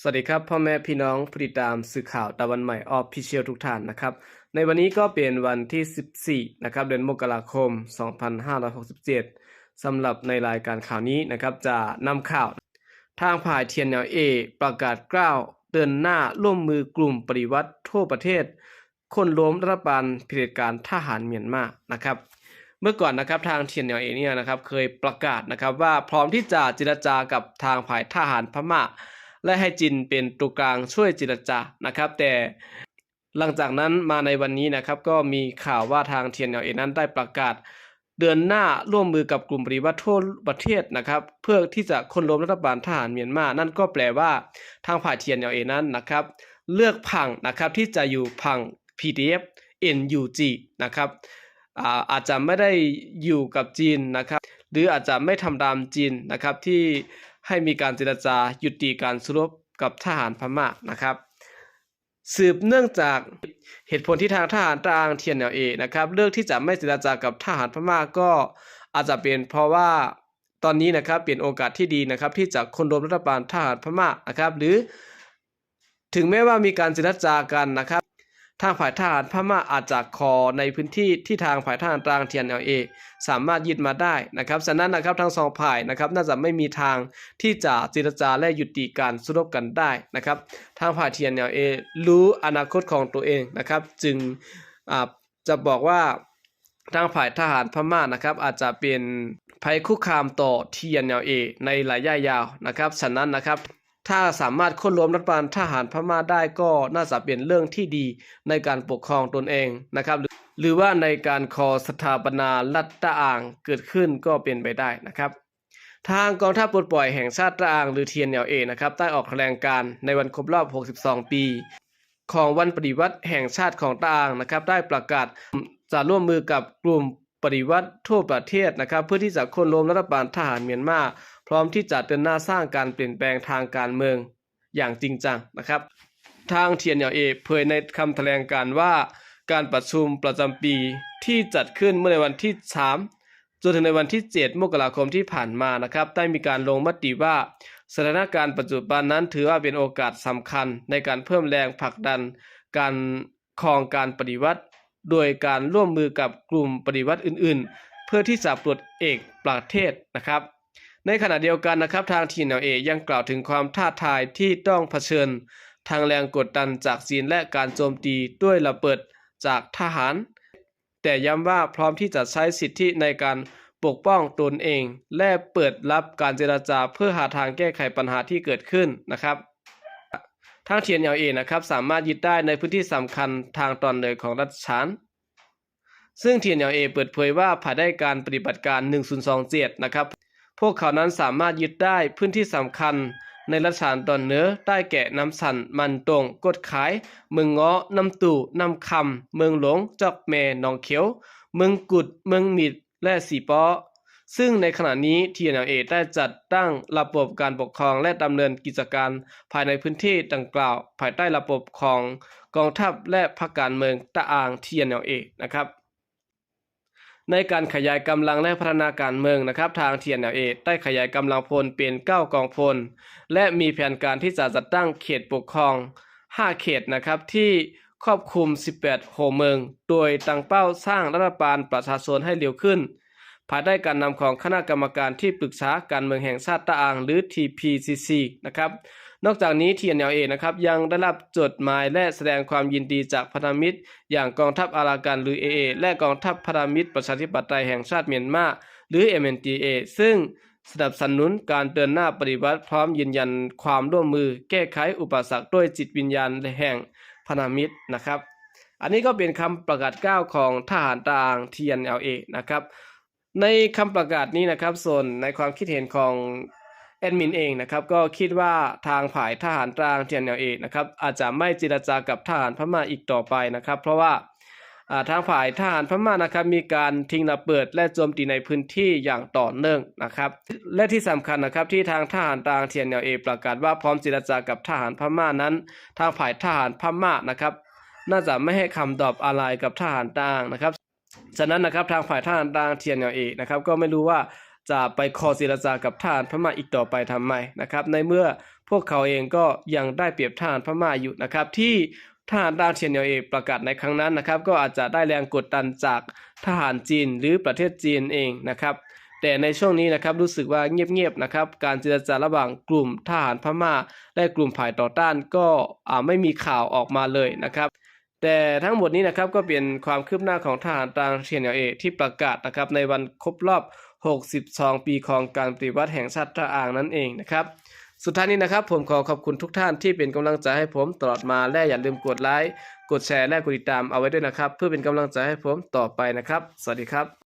สวัสดีครับ พ่อแม่พี่น้องผู้ติดตามสื่อข่าวตะวันใหม่ออฟพิเชียลทุกท่านนะครับ ในวันนี้ก็เป็นวันที่ 14 นะครับ เดือนมกราคม 2567สำหรับในรายการข่าวนี้นะครับ จะนำข่าว ทางผ่ายเทียนแนวเอประกาศกล้าวเดินหน้าร่วมมือกลุ่มปฏิวัติทั่วประเทศคนล้มรัฐบาลเผด็จการทหารเมียนมานะครับ เมื่อก่อนนะครับทางเทียนแนวเอเนี่ยนะครับเคยประกาศนะครับว่าพร้อมที่จะเจรจากับทางฝ่ายทหารพม่า และให้จินเป็นตัวกลางช่วยเจรจานะครับ แต่หลังจากนั้นมาในวันนี้นะครับก็มีข่าวว่าทางเทียนแนวเอนั้นได้ประกาศ เดินหน้าร่วมมือกับกลุ่มปฏิวัติทั่วประเทศนะครับ เพื่อที่จะคนล้มรัฐบาลทหารเมียนมา นั่นก็แปลว่าทางฝ่ายเทียนแนวเอนั้นนะครับ เลือกพังนะครับที่จะอยู่พัง PDF NUG นะครับอาอาจจะไม่ได้อยู่กับจีนนะครับ หรืออาจจะไม่ทำตามจีนนะครับที่ให้มีการเจรจายุติการสู้รบกับทหารพม่านะครับ สืบเนื่องจากเหตุผลที่ทางทหารตางเทียนแนวเอนะครับเลือกที่จะไม่เจรจากับทหารพม่าก็อาจจะเป็นเพราะว่าตอนนี้นะครับเป็นโอกาสที่ดีนะครับที่จะคนรวมรัฐบาลทหารพม่านะครับหรือ ถึงแม้ว่ามีการเจรจากันนะครับ ทางฝ่ายทหารพม่าอาจจะขอในพื้นที่ที่ทางฝ่ายทหารตรางเทียนเอเอสามารถยึดมาได้นะครับฉะนั้นนะครับทั้งสองฝ่ายนะครับน่าจะไม่มีทางที่จะเจรจาและยุติการสู้รบกันได้นะครับทางฝ่ายเทียนเอรู้อนาคตของตัวเองนะครับจึงจะบอกว่าทางฝ่ายทหารพม่านะครับอาจจะเป็นภัยคุกคามต่อเทียนเอในระยะยาวนะครับฉะนั้นนะครับ ถ้าสามารถค้นล้มรัฐบาลทหารพม่าได้ก็น่าจะเป็นเรื่องที่ดีในการปกครองตนเองนะครับหรือว่าในการขอสถาปนารัฐตะอ่างเกิดขึ้นก็เป็นไปได้นะครับ ทางกองทัพปลดปล่อยแห่งชาติตะอ่างหรือ TNLA นะครับได้ออกแถลงการณ์ในวันครบรอบ 62 ปี ของวันปฏิวัติแห่งชาติของตะอ่างนะครับ ได้ประกาศจะร่วมมือกับกลุ่มปฏิวัติทั่วประเทศนะครับ เพื่อที่จะค้นล้มรัฐบาลทหารเมียนมา พร้อมที่จะเดินหน้าสร้างการเปลี่ยนแปลงทางการเมืองอย่างจริงจังนะครับ ทางเทียนเยาเอเผยในคำแถลงการว่าการประชุมประจำปีที่จัดขึ้นเมื่อในวันที่ 3 จนถึงในวันที่ 7 มกราคมที่ผ่านมานะครับ ได้มีการลงมติว่า สถานการณ์ปัจจุบันนั้นถือว่าเป็นโอกาสสำคัญในการเพิ่มแรงผลักดัน การคองการปฏิวัติ โดยการร่วมมือกับกลุ่มปฏิวัติอื่น ๆ เพื่อที่จะปลดเอกประเทศนะครับ ในขณะเดียวกันนะครับทางทีนเอยังกล่าวถึงความท้าทายที่ต้องเผชิญ ทางแรงกดดันจากจีนและการโจมตีด้วยระเบิดจากทหาร แต่ย้ำว่าพร้อมที่จะใช้สิทธิในการปกป้องตนเอง และเปิดรับการเจราจาเพื่อหาทางแก้ไขปัญหาที่เกิดขึ้นนะครับทางเทียนเอเอนะครับสามารถยึดได้ในพื้นที่สำคัญทางตอนเหนือของรัฐฉาน ซึ่งเทียนเอเปิดเผยว่าภายใต้การปฏิบัติการ 1027 นะครับ พวกเขานั้นสามารถยึดได้พื้นที่สำคัญ ในรัฐฉานตอนเหนือได้แก่น้ำสันมันตรงกดขาย เมืองเงาะน้ำตู่น้ำคำเมืองหลงจอกแมหนองเขียว เมืองกุด เมืองมิด และสีป้อซึ่งในขณะนี้ TNLA ได้จัดตั้งระบบการปกครองและดำเนินกิจการภายในพื้นที่ดังกล่าว ภายใต้ระบบของกองทัพและพรรคการเมืองตะอาง TNLA นะครับ ในการขยายกำลังและพัฒนาการเมืองนะครับทาง TNLA ได้ขยายกำลังพลเป็น 9 กองพล และมีแผนการที่จะจัดตั้งเขตปกครอง 5 เขตนะครับที่ครอบคลุม 18 โหเมือง โดยตั้งเป้าสร้างรัฐบาลประชาชนให้เร็วขึ้น ภายใต้การนำของคณะกรรมการที่ปรึกษาการเมืองแห่งชาติตะอางหรือ TPCC นะครับ นอกจากนี้ TNLA นะครับยังได้รับจดหมายและแสดงความยินดีจากพันธมิตร อย่างกองทัพอารากันหรือ AA และกองทัพพันธมิตรประชาธิปไตยแห่งชาติเมียนมาหรือ MNDA ซึ่งสนับสนุนการเดินหน้าปฏิวัติพร้อมยืนยันความร่วมมือ แก้ไขอุปสรรคด้วยจิตวิญญาณแห่งพันธมิตรนะครับ อันนี้ก็เป็นคำประกาศก้าวของทหารต่าง TNLA นะครับในคำประกาศนี้นะครับ ส่วนในความคิดเห็นของ แอดมินเองนะครับก็คิดว่าทางฝ่ายทหารตราง TNLA นเนลเอนะครับอาจจะไม่เจรจากับทหารพม่าอีกต่อไปนะครับ เพราะว่าทางฝ่ายทหารพม่านะครับมีการทิ้งระเบิดและโจมตีในพื้นที่อย่างต่อเนื่องนะครับ และที่สำคัญนะครับที่ทางทหารตราง TNLA ประกาศว่าพร้อมเจรจากับทหารพม่านั้น ทางฝ่ายทหารพม่านะครับ น่าจะไม่ให้คำตอบอะไรกับทหารตรางนะครับฉะนั้นนะครับทางฝ่ายทหารตางเทียนเอนะครับก็ไม่รู้ว่า จะไปคอเจรจากับทหารพม่าอีกต่อไปทำไมนะครับ ในเมื่อพวกเขาเองก็ยังได้เปรียบทหารพม่าอยู่นะครับ ที่ทหารดาวเทียนเอเอประกาศในครั้งนั้นนะครับ ก็อาจจะได้แรงกดดันจากทหารจีนหรือประเทศจีนเองนะครับ แต่ในช่วงนี้นะครับรู้สึกว่าเงียบๆนะครับ การเจรจาระหว่างกลุ่มทหารพม่า และกลุ่มฝ่ายต่อต้านก็ไม่มีข่าวออกมาเลยนะครับแต่ทั้งหมดนี้นะครับก็เป็นความคืบหน้าของทหารตางเทียนเอที่ประกาศนะครับในวันครบรอบ 62 ปีของการปฏิวัติแห่งชาติตะอางนั่นเองนะครับ สุดท้ายนี้นะครับ ผมขอขอบคุณทุกท่านที่เป็นกำลังใจให้ผมตลอดมาและอย่าลืมกดไลค์กดแชร์และกดติดตามเอาไว้ด้วยนะครับ เพื่อเป็นกำลังใจให้ผมต่อไปนะครับ สวัสดีครับ